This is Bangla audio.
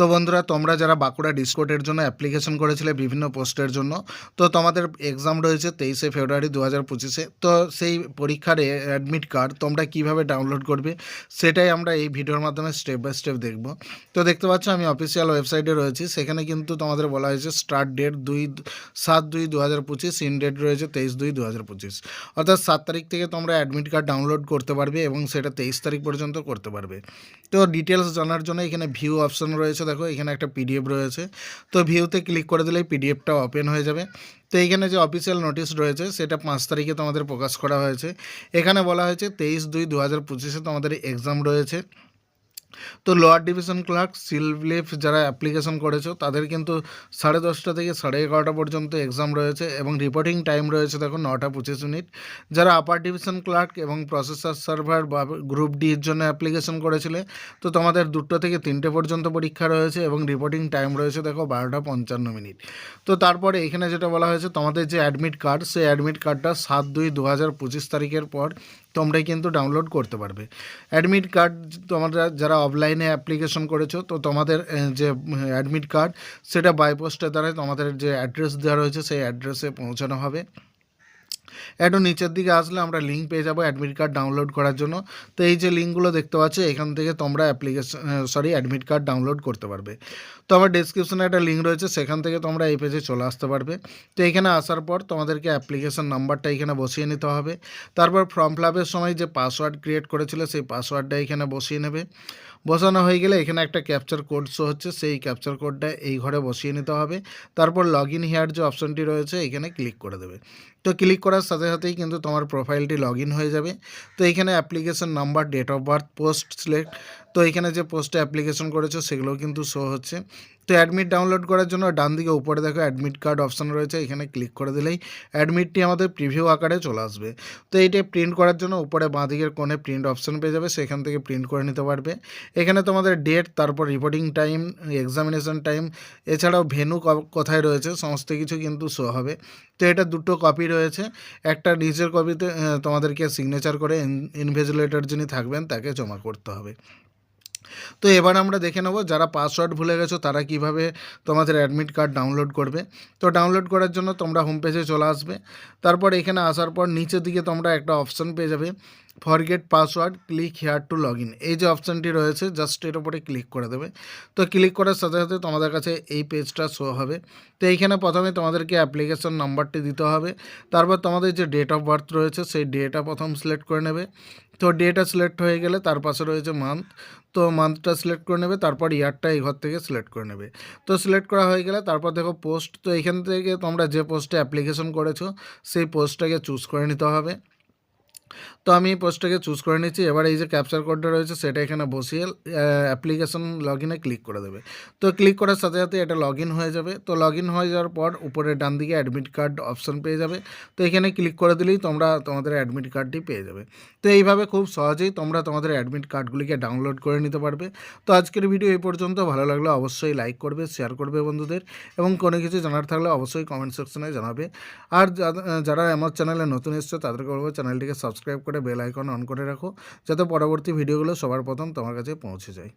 তো বন্ধুরা, তোমরা যারা বাঁকুড়া ডিসকোটের জন্য অ্যাপ্লিকেশন করেছিলে বিভিন্ন পোস্টের জন্য, তো তোমাদের এক্সাম রয়েছে তেইশে ফেব্রুয়ারি দু হাজার পঁচিশে। তো সেই পরীক্ষার অ্যাডমিট কার্ড তোমরা কীভাবে ডাউনলোড করবে, সেটাই আমরা এই ভিডিওর মাধ্যমে স্টেপ বাই স্টেপ দেখব। তো দেখতে পাচ্ছ, আমি অফিসিয়াল ওয়েবসাইটে রয়েছি, সেখানে কিন্তু তোমাদের বলা হয়েছে স্টার্ট ডেট দুই, সাত দুই দু হাজার পঁচিশ ইন ডেট রয়েছে তেইশ দুই দু হাজার পঁচিশ। অর্থাৎ সাত তারিখ থেকে তোমরা অ্যাডমিট কার্ড ডাউনলোড করতে পারবে এবং সেটা তেইশ তারিখ পর্যন্ত করতে পারবে। তো ডিটেলস জানার জন্য এখানে ভিউ অপশন রয়েছে দেখো, এখানে একটা পিডিএফ রয়েছে। তো ভিউতে ক্লিক করে দিলে পিডিএফটা ওপেন হয়ে যাবে। তো এইখানে যে অফিসিয়াল নোটিশ রয়েছে, সেটা পাঁচ তারিখে তোমাদের প্রকাশ করা হয়েছে। এখানে বলা হয়েছে, তেইশ দুই দু হাজার পঁচিশে তোমাদের এক্সাম রয়েছে। তো লোয়ার ডিভিশন ক্লার্ক সিললিফ যারা অ্যাপ্লিকেশন করেছ, তাদের কিন্তু সাড়ে দশটা থেকে সাড়ে এগারোটা পর্যন্ত এক্সাম রয়েছে এবং রিপোর্টিং টাইম রয়েছে দেখো নটা পঁচিশ মিনিট। যারা আপার ডিভিশন ক্লার্ক এবং প্রসেসর সার্ভার বা গ্রুপ ডির জন্য অ্যাপ্লিকেশন করেছিলে, তো তোমাদের দুটো থেকে তিনটে পর্যন্ত পরীক্ষা রয়েছে এবং রিপোর্টিং টাইম রয়েছে দেখো বারোটা পঞ্চান্ন মিনিট। তো তারপরে এখানে যেটা বলা হয়েছে, তোমাদের যে অ্যাডমিট কার্ড সেই অ্যাডমিট কার্ডটা সাত দুই দু হাজার পঁচিশ তারিখের পর তোমরাই কিন্তু ডাউনলোড করতে পারবে। অ্যাডমিট কার্ড তোমরা যারা অফলাইনে অ্যাপ্লিকেশন করেছ, তো তোমাদের যে অ্যাডমিট কার্ড সেটা বাইপোস্টের দ্বারা তোমাদের যে অ্যাড্রেস দেওয়া রয়েছে, সেই অ্যাড্রেসে পৌঁছানো হবে। একটু নিচের দিকে আসলে আমরা লিঙ্ক পেয়ে যাব অ্যাডমিট কার্ড ডাউনলোড করার জন্য। তো এই যে লিঙ্কগুলো দেখতে পাচ্ছ, এখান থেকে তোমরা application sorry admit card download করতে পারবে। তো আমার ডিসক্রিপশনে একটা লিঙ্ক রয়েছে, সেখান থেকে তোমরা এই পেজে চলে আসতে পারবে। তো এখানে আসার পর তোমাদেরকে অ্যাপ্লিকেশন নাম্বারটা এখানে বসিয়ে নিতে হবে। তারপর ফর্ম ফিল আপের সময় যে পাসওয়ার্ড ক্রিয়েট করেছিল, সেই পাসওয়ার্ডটা এখানে বসিয়ে নেবে। বসানো হয়ে গেলে এখানে একটা ক্যাপচার কোড শো হচ্ছে, সেই ক্যাপচার কোডটা এই ঘরে বসিয়ে নিতে হবে। তারপর লগ ইন হেয়ার যে অপশনটি রয়েছে, এখানে ক্লিক করে দেবে। তো ক্লিক করার সাথে সাথেই কিন্তু তোমার প্রোফাইলটি লগ হয়ে যাবে। তো এখানে application number date of birth post select তো এখানে যে পোস্টে অ্যাপ্লিকেশন করেছ সেগুলোও কিন্তু শো হচ্ছে। তো অ্যাডমিট ডাউনলোড করার জন্য ডান দিকে উপরে দেখো অ্যাডমিট কার্ড অপশন রয়েছে, এখানে ক্লিক করে দিলেই অ্যাডমিটটি আমাদের প্রিভিউ আকারে চলে আসবে। তো এইটা প্রিন্ট করার জন্য উপরে বাঁ দিকের কোণে প্রিন্ট অপশান পেয়ে যাবে, সেখান থেকে প্রিন্ট করে নিতে পারবে। এখানে তোমাদের ডেট তারপর রিপোর্টিং টাইম এক্সামিনেশন টাইম এছাড়াও ভেনু কোথায় রয়েছে, সমস্ত কিছু কিন্তু শো হবে। তো এটা দুটো কপি রয়েছে। একটা নিজের কপিতে তোমাদেরকে সিগনেচার করে ইনভেজিলেটর যিনি থাকবেন তাকে জমা করতে হবে। তো এবার আমরা দেখে নেব যারা পাসওয়ার্ড ভুলে গেছো তারা কীভাবে তোমাদের অ্যাডমিট কার্ড ডাউনলোড করবে। তো ডাউনলোড করার জন্য তোমরা হোম পেজে চলে আসবে। তারপর এখানে আসার পর নিচের দিকে তোমরা একটা অপশন পেয়ে যাবে। Forget password click here to log in এই যে অপশানটি রয়েছে জাস্ট এর উপরে ক্লিক করে দেবে। তো ক্লিক করার সাথে সাথে তোমাদের কাছে এই পেজটা শো হবে। তো এইখানে প্রথমে তোমাদেরকে অ্যাপ্লিকেশন নাম্বারটি দিতে হবে। তারপর তোমাদের যে ডেট অফ বার্থ রয়েছে, সেই ডেটা প্রথম সিলেক্ট করে নেবে। তো ডেটা সিলেক্ট হয়ে গেলে তার পাশে রয়েছে মান্থ তো মান্থটা সিলেক্ট করে নেবে, তারপর ইয়ারটা এই ঘর থেকে সিলেক্ট করে নেবে। তো সিলেক্ট করা হয়ে গেলে তারপর দেখো পোস্ট তো এখান থেকে তোমরা যে পোস্টে অ্যাপ্লিকেশন করেছ, সেই পোস্টটাকে চুজ করে নিতে হবে। তো আমি এই পোস্টটাকে চুজ করে নিচ্ছি। এবার এই যে ক্যাপচার কোডটা রয়েছে, সেটা এখানে বসিয়ে অ্যাপ্লিকেশন লগ ইনে ক্লিক করে দেবে। তো ক্লিক করার সাথে সাথে এটা লগ হয়ে যাবে। তো লগ হয়ে যাওয়ার পর উপরে ডান দিকে অ্যাডমিট কার্ড অপশন পেয়ে যাবে। তো এখানে ক্লিক করে দিলেই তোমরা তোমাদের অ্যাডমিট কার্ডটি পেয়ে যাবে। তো এইভাবে খুব সহজেই তোমরা তোমাদের অ্যাডমিট কার্ডগুলিকে ডাউনলোড করে নিতে পারবে। তো আজকের ভিডিও এই পর্যন্ত। ভালো লাগলে অবশ্যই লাইক করবে শেয়ার করবে বন্ধুদের। এবং কোনো কিছু জানার থাকলে অবশ্যই কমেন্ট সেকশনে জানাবে। আর যারা- আমার চ্যানেলে নতুন এসছে, তাদেরকে বলব চ্যানেলটিকে সাবস্ক্রাইব করে বেল আইকন অন করে রাখো, যাতে পরবর্তী ভিডিওগুলো সবার প্রথম তোমার কাছে পৌঁছে যায়।